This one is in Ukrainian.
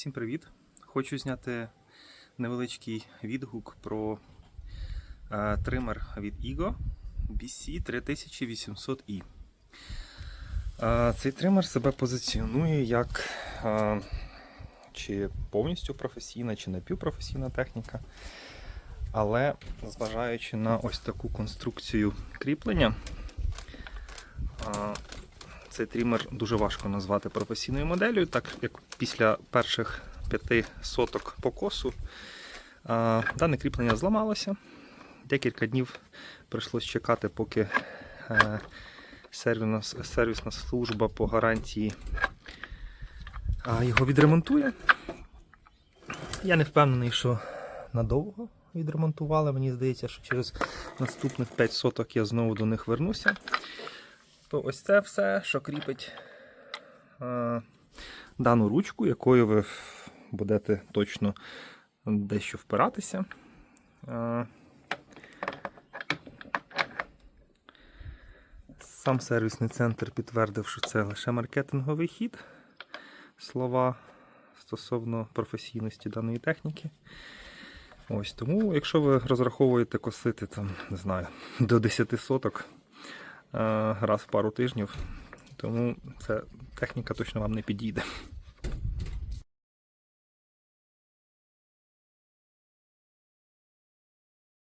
Всім привіт! Хочу зняти невеличкий відгук про е, тример від Ego BC 3800i. Е, цей тример себе позиціонує як е, чи повністю професійна, чи напівпрофесійна техніка. Але зважаючи на ось таку конструкцію кріплення, е, цей трімер дуже важко назвати професійною моделлю, так як після перших п'яти соток покосу дане кріплення зламалося. Декілька днів прийшлось чекати, поки е, сервісна, сервісна служба по гарантії його відремонтує. Я не впевнений, що надовго відремонтували. Мені здається, що через наступних 5 соток я знову до них вернуся. То ось це все, що кріпить е, дану ручку, якою ви будете точно дещо впиратися. Е, сам сервісний центр підтвердив, що це лише маркетинговий хід. Слова стосовно професійності даної техніки. Ось тому, якщо ви розраховуєте косити там, не знаю, до 10 соток раз в пару тижнів, тому ця техніка точно вам не підійде.